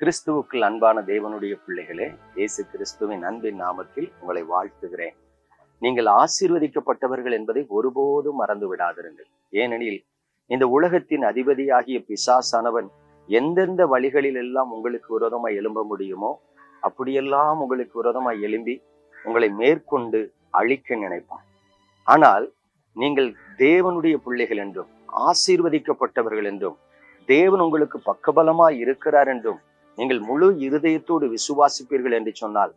கிறிஸ்துவுக்குள் அன்பான தேவனுடைய பிள்ளைகளே இயேசு கிறிஸ்துவின் அன்பின் நாமத்தில் உங்களை வாழ்த்துகிறேன். நீங்கள் ஆசீர்வதிக்கப்பட்டவர்கள் என்பதை ஒருபோதும் மறந்து விடாதிருங்கள். ஏனெனில் இந்த உலகத்தின் அதிபதியாகிய பிசாசானவன் எந்தெந்த வழிகளில் எல்லாம் உங்களுக்கு விரோதமாய் எழும்ப முடியுமோ அப்படியெல்லாம் உங்களுக்கு விரோதமாய் எழும்பி உங்களை மேற்கொண்டு அழிக்க நினைப்பான். ஆனால் நீங்கள் தேவனுடைய பிள்ளைகள் என்றும் ஆசீர்வதிக்கப்பட்டவர்கள் என்றும் தேவன் உங்களுக்கு பக்கபலமாய் இருக்கிறார் என்றும் நீங்கள் முழு இருதயத்தோடு விசுவாசிப்பீர்கள் என்று சொன்னால்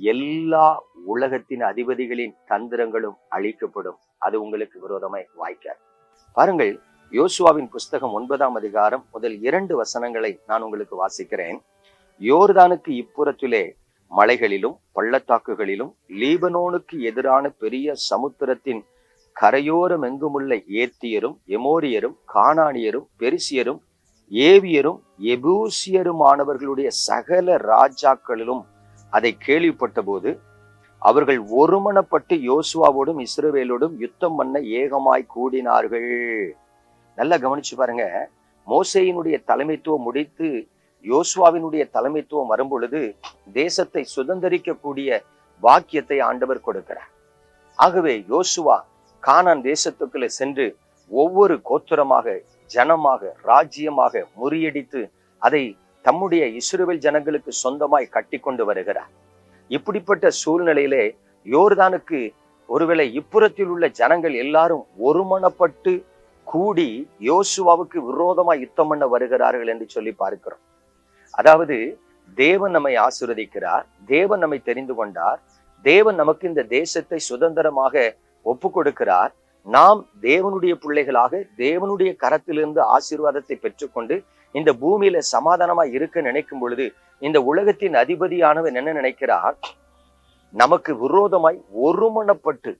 எல்லா உலகத்தின் அதிபதிகளின் தந்திரங்களும் அழிக்கப்படும். அது உங்களுக்கு விரோதமாய் வாய்க்காது. பாருங்கள் யோசுவாவின் புஸ்தகம் ஒன்பதாம் அதிகாரம் முதல் இரண்டு வசனங்களை நான் உங்களுக்கு வாசிக்கிறேன். யோர்தானுக்கு இப்புறத்திலே மலைகளிலும் பள்ளத்தாக்குகளிலும் லீபனோனுக்கு எதிரான பெரிய சமுத்திரத்தின் கரையோரம் எங்குமுள்ள ஏத்தியரும் எமோரியரும் கானானியரும் பெரிசியரும் ஏவியரும் எபூசியருமானவர்களுடைய சகல ராஜாக்களிலும் அதை கேள்விப்பட்ட போது அவர்கள் ஒருமனப்பட்டு யோசுவாவோடும் இஸ்ரவேலோடும் யுத்தம் பண்ண ஏகமாய் கூடினார்கள். நல்லா கவனிச்சு பாருங்க. மோசையினுடைய தலைமைத்துவம் முடித்து யோசுவாவினுடைய தலைமைத்துவம் வரும்பொழுது தேசத்தை சுதந்திரிக்கக்கூடிய வாக்கியத்தை ஆண்டவர் கொடுக்கிறார். ஆகவே யோசுவா கானான் தேசத்துக்குள்ள சென்று ஒவ்வொரு கோத்திரமாக ஜனமாக ராஜ்யமாக முறியடித்து அதை தம்முடைய இஸ்ரவேல் ஜனங்களுக்கு சொந்தமாய் கட்டி கொண்டு வருகிறார். இப்படிப்பட்ட சூழ்நிலையிலே யோர்தானுக்கு ஒருவேளை இப்புறத்தில் உள்ள ஜனங்கள் எல்லாரும் ஒருமனப்பட்டு கூடி யோசுவாவுக்கு விரோதமாய் யுத்தம் பண்ண வருகிறார்கள் என்று சொல்லி பார்க்கிறோம். அதாவது தேவன் நம்மை ஆசிர்வதிக்கிறார் தேவன் நம்மை தெரிந்து கொண்டார் தேவன் நமக்கு இந்த தேசத்தை சுதந்திரமாக ஒப்பு கொடுக்கிறார் நாம் தேவனுடைய பிள்ளைகளாக தேவனுடைய கரத்திலிருந்து ஆசீர்வாதத்தை பெற்றுக்கொண்டு இந்த பூமியில சமாதானமா இருக்க நினைக்கும் பொழுது இந்த உலகத்தின் அதிபதியானவன் என்ன நினைக்கிறார்? நமக்கு விரோதமாய் ஒருமனப்பட்டு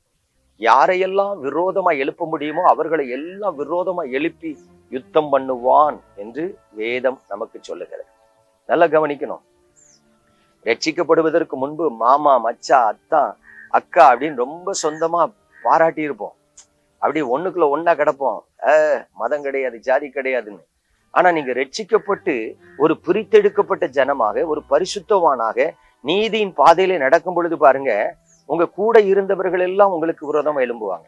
யாரையெல்லாம் விரோதமாய் எழுப்ப முடியுமோ அவர்களை எல்லாம் விரோதமாய் எழுப்பி யுத்தம் பண்ணுவான் என்று வேதம் நமக்கு சொல்லுகிறது. நல்லா கவனிக்கணும். ரட்சிக்கப்படுவதற்கு முன்பு மாமா மச்சா அத்தா அக்கா அப்படின்னு ரொம்ப சொந்தமா பாராட்டி இருப்போம் அப்படி ஒண்ணுக்குள்ள ஒன்னா கிடப்போம். அஹ் மதம் கிடையாது ஜாதி கிடையாதுன்னு. ஆனா நீங்க ரட்சிக்கப்பட்டு ஒரு பிரித்தெடுக்கப்பட்ட ஜனமாக ஒரு பரிசுத்தவானாக நீதியின் பாதையில நடக்கும் பொழுது பாருங்க உங்க கூட இருந்தவர்கள் எல்லாம் உங்களுக்கு விரோதமா எழும்புவாங்க.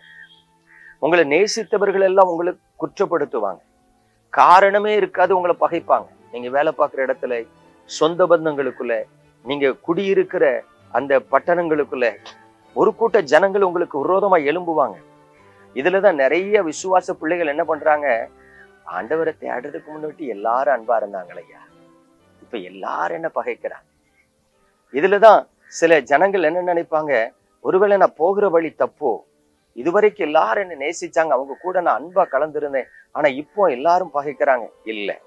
உங்களை நேசித்தவர்கள் எல்லாம் உங்களுக்கு குற்றப்படுத்துவாங்க. காரணமே இருக்காது உங்களை பகைப்பாங்க. நீங்க வேலை பார்க்குற இடத்துல சொந்த பந்தங்களுக்குள்ள நீங்க குடியிருக்கிற அந்த பட்டணங்களுக்குள்ள ஒரு கூட்ட ஜனங்கள் உங்களுக்கு விரோதமா எழும்புவாங்க. இதுலதான் நிறைய விசுவாச பிள்ளைகள் என்ன பண்றாங்க? ஆண்டவரை தேடுறதுக்கு முன்னாடி எல்லாரும் அன்பா இருந்தாங்களே ஐயா. இப்ப எல்லாரும் என்ன பகைக்கிறாங்க? இதுலதான் சில ஜனங்கள் என்ன நினைப்பாங்க? ஒருவேளை நான் போகிற வழி தப்போ? இதுவரைக்கும் எல்லாரும் என்ன நேசிச்சாங்க அவங்க கூட நான் அன்பா கலந்திருந்தேன். ஆனா இப்போ எல்லாரும் பகைக்கிறாங்க. இல்ல.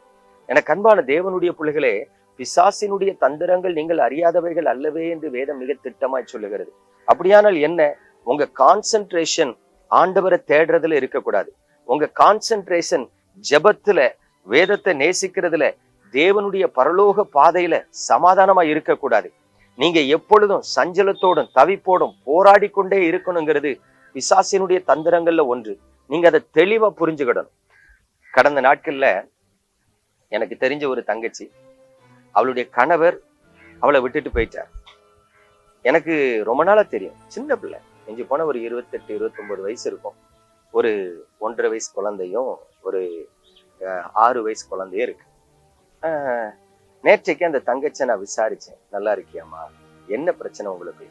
எனக்கு அன்பான தேவனுடைய பிள்ளைகளே பிசாசினுடைய தந்திரங்கள் நீங்கள் அறியாதவைகள் அல்லவே என்று வேதம் மிக திட்டமாய் சொல்லுகிறது. அப்படியானால் என்ன? உங்க கான்சென்ட்ரேஷன் ஆண்டவரை தேடுறதுல இருக்கக்கூடாது. உங்க கான்சென்ட்ரேஷன் ஜெபத்துல வேதத்தை நேசிக்கிறதுல தேவனுடைய பரலோக பாதையில சமாதானமா இருக்கக்கூடாது. நீங்க எப்பொழுதும் சஞ்சலத்தோடும் தவிப்போடும் போராடி கொண்டே இருக்கணுங்கிறது பிசாசினுடைய தந்திரங்கள்ல ஒன்று. நீங்க அதை தெளிவா புரிஞ்சுக்கிடணும். கடந்த நாட்கள்ல எனக்கு தெரிஞ்ச ஒரு தங்கச்சி அவளுடைய கணவர் அவளை விட்டுட்டு போயிட்டார். எனக்கு ரொம்ப நாளா தெரியும். சின்ன பிள்ளை. எஞ்சி போன ஒரு இருபத்தெட்டு இருபத்தொன்பது வயசு இருக்கும். ஒரு ஒன்றரை வயசு குழந்தையும் ஒரு அஹ், ஆறு வயசு குழந்தையும் இருக்கு. நேற்றைக்கு அந்த தங்கச்சை நான் விசாரிச்சேன். நல்லா இருக்கியாம்மா? என்ன பிரச்சனை உங்களுக்கு?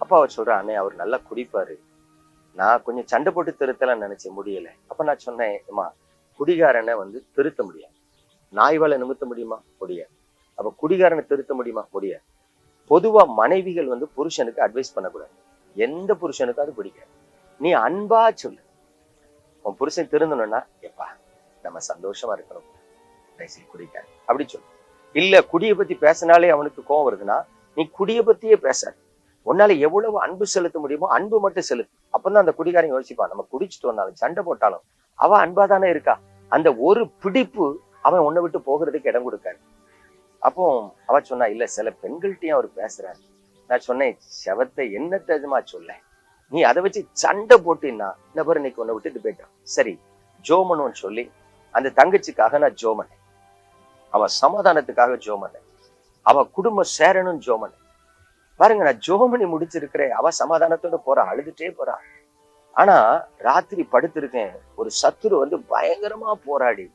அப்பா அவர் சொல்றா அண்ணே அவர் நல்லா குடிப்பாரு. நான் கொஞ்சம் சண்டை போட்டு திருத்தலாம் நினைச்சேன் முடியல. அப்ப நான் சொன்னேன் அம்மா குடிகாரனை வந்து திருத்த முடியாது. நாய்வாலை நிமித்த முடியுமா? முடியாது. அப்ப குடிகாரனை திருத்த முடியுமா? முடியாது. பொதுவா மனைவிகள் வந்து புருஷனுக்கு அட்வைஸ் பண்ணக்கூடாது. எந்த புருஷனுக்கும் அது பிடிக்காது. நீ அன்பா சொல்லு. உன் புருஷன் திருந்தணும்னா எப்பா நம்ம சந்தோஷமா இருக்கணும். தயவுசெய்து குடிக்காது. அப்படி சொல்லு. இல்ல குடியை பத்தி பேசினாலே அவனுக்கு கோவம் வருதுன்னா நீ குடியை பத்தியே பேசாது. உன்னால எவ்வளவு அன்பு செலுத்த முடியுமோ அன்பு மட்டும் செலுத்து. அப்பதான் அந்த குடிகாரன் யோசிப்பான் நம்ம குடிச்சிட்டு வந்தாலும் சண்டை போட்டாலும் அவ அன்பா தானே இருக்கா? அந்த ஒரு பிடிப்பு அவன் உன்னை விட்டு போகிறதுக்கு இடம் கொடுக்காரு அப்போ அவ சொன்னா இல்ல சில பெண்கள்கிட்டயும் அவர் பேசுறாரு. நான் சொன்னேன் செவத்தை என்ன தெரியுமா சொல்ல நீ அதை வச்சு சண்டை போட்டின்னா நபர் இன்னைக்கு உன்னை விட்டுட்டு போயிட்டான். சரி ஜோமனும் சொல்லி அந்த தங்கச்சிக்காக நான் ஜோமனேன். அவன் சமாதானத்துக்காக ஜோமனை அவ குடும்பம் சேரணும் ஜோம் பாருங்க நான் ஜோமனி முடிச்சிருக்கிறேன். அவ சமாதானத்தோட போறா அழுதுட்டே போறா. ஆனா ராத்திரி படுத்திருக்கேன். ஒரு சத்துரு வந்து பயங்கரமா போராடி.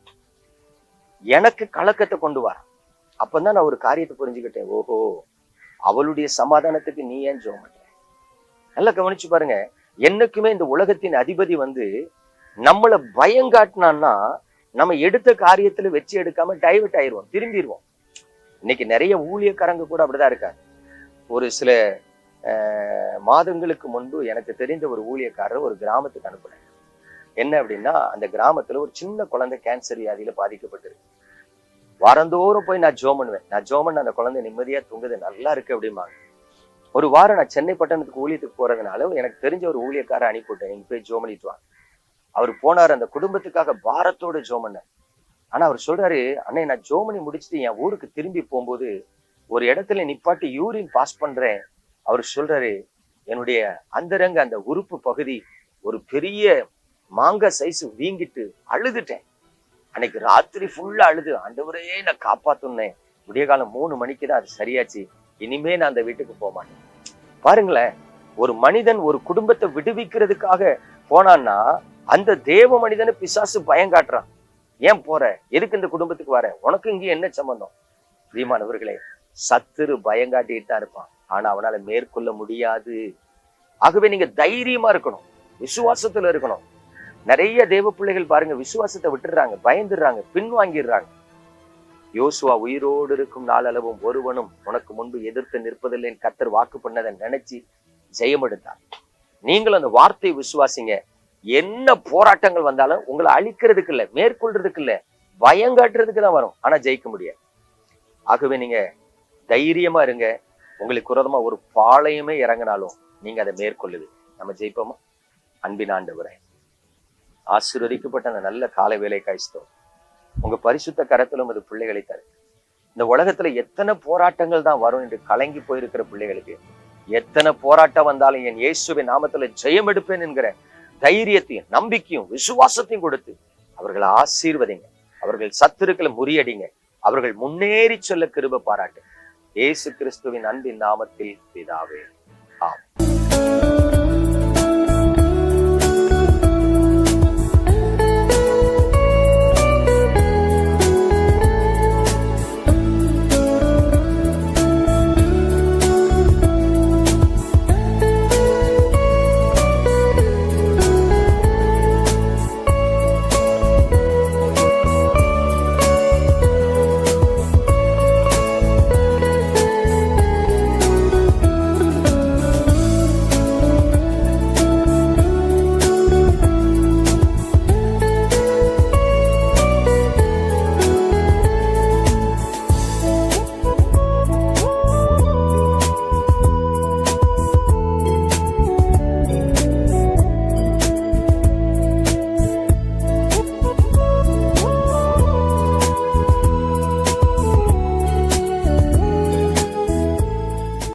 எனக்கு கலக்கத்தை கொண்டு வர அப்பதான் நான் ஒரு காரியத்தை புரிஞ்சுக்கிட்டேன். ஓஹோ அவளுடைய சமாதானத்துக்கு நீ ஏன் ஜோம் பண்ற? நல்லா கவனிச்சு பாருங்க. என்னைக்குமே இந்த உலகத்தின் அதிபதி வந்து நம்மள பயங்காட்டினான்னா நம்ம எடுத்த காரியத்துல வெற்றி எடுக்காம டைவர்ட் ஆயிருவோம் திரும்பிடுவோம் இன்னைக்கு நிறைய ஊழியக்காரங்க கூட அப்படிதான் இருக்காங்க. ஒரு சில அஹ், மாதங்களுக்கு முன்பு எனக்கு தெரிந்த ஒரு ஊழியக்காரர் ஒரு கிராமத்துக்கு அனுப்புனேன் என்ன அப்படின்னா அந்த கிராமத்துல ஒரு சின்ன குழந்தை கேன்சர் வியாதியில பாதிக்கப்பட்டிருக்கு. வாரந்தோறும் போய் நான் ஜோம் பண்ணுவேன் நான் ஜோம் பண்ண அந்த குழந்தை நிம்மதியா தூங்குது நல்லா இருக்கு அப்படிம்பாங்க. ஒரு வாரம் நான் சென்னை பட்டணத்துக்கு ஊழியத்துக்கு போறதுனால எனக்கு தெரிஞ்ச ஒரு ஊழியக்காரை அனுப்பிவிட்டேன். நீங்க போய் ஜோம் பண்ணிட்டு வாங்க. அவர் போனார் அந்த குடும்பத்துக்காக பாரத்தோட ஜோம் பண்ண ஆனா அவர் சொல்றாரு அண்ணே நான் ஜோம் பண்ணி முடிச்சுட்டு என் ஊருக்கு திரும்பி போகும்போது ஒரு இடத்துல நிப்பாட்டி யூரின் பாஸ் பண்றேன். அவர் சொல்றாரு என்னுடைய அந்தரங்க அந்த உறுப்பு பகுதி ஒரு பெரிய மாங்க சைஸ் வீங்கிட்டு அழுதுட்டேன். அன்னைக்கு ராத்திரி ஃபுல்லா அழுது. ஆண்டவரே நான் காப்பாத்துனேன் விடிய காலம் மூணு மணிக்கு தான் அது சரியாச்சு. இனிமே நான் அந்த வீட்டுக்கு போக மாட்டேன். பாருங்களேன் ஒரு மனிதன் ஒரு குடும்பத்தை விடுவிக்கிறதுக்காக போனான்னா அந்த தேவ மனிதனை பிசாசு பயம் காட்டுறான். ஏன் போற? எதுக்கு இந்த குடும்பத்துக்கு வர? உனக்கு இங்கே என்ன சம்பந்தம்? பிரியமானவர்களே சத்துரு பயங்காட்டிட்டு தான் இருப்பான். ஆனா அவனால மேற்கொள்ள முடியாது. ஆகவே நீங்க தைரியமா இருக்கணும். விசுவாசத்துல இருக்கணும். நிறைய தேவ பிள்ளைகள் பாருங்க விசுவாசத்தை விட்டுடுறாங்க பயந்துடுறாங்க பின்வாங்கிடுறாங்க. யோசுவா உயிரோடு இருக்கும் நாளளவும் ஒருவனும் உனக்கு முன்பு எதிர்த்து நிற்பதில்லை கத்தர் வாக்கு பண்ணதை நினைச்சு ஜெயமெடுத்தார் நீங்களும் நீங்கள் அந்த வார்த்தையை விசுவாசிங்க. என்ன போராட்டங்கள் வந்தாலும் உங்களை அழிக்கிறதுக்கு இல்ல மேற்கொள்றதுக்கு இல்ல பயங்காட்டுறதுக்கு தான் வரும் ஆனா ஜெயிக்க முடியாது. ஆகவே நீங்க தைரியமா இருங்க. உங்களுக்கு குரதமா ஒரு பாளையமே இறங்கினாலும் நீங்க அதை மேற்கொள்ளுது. நம்ம ஜெயிப்போமா? அன்பின் ஆண்டவரே. ஆசீர்வதிக்கப்பட்ட அந்த நல்ல காலை வேலை காய்ச்சோம் உங்க பரிசுத்த கரத்திலும் அது பிள்ளைகளை தரு இந்த உலகத்துல எத்தனை போராட்டங்கள் தான் வரும் என்று கலங்கி போயிருக்கிற பிள்ளைகளுக்கு. எத்தனை போராட்டம் வந்தாலும் என் இயேசுவின் நாமத்துல ஜெயம் எடுப்பேன் என்கிற தைரியத்தையும் நம்பிக்கையும் விசுவாசத்தையும் கொடுத்து அவர்களை ஆசீர்வதிங்க. அவர்கள் சத்துருக்களை முறியடிங்க. அவர்கள் முன்னேறி செல்ல கிருப பாராட்டு. இயேசு கிறிஸ்துவின் அன்பின் நாமத்தில் பிதாவே. ஆம்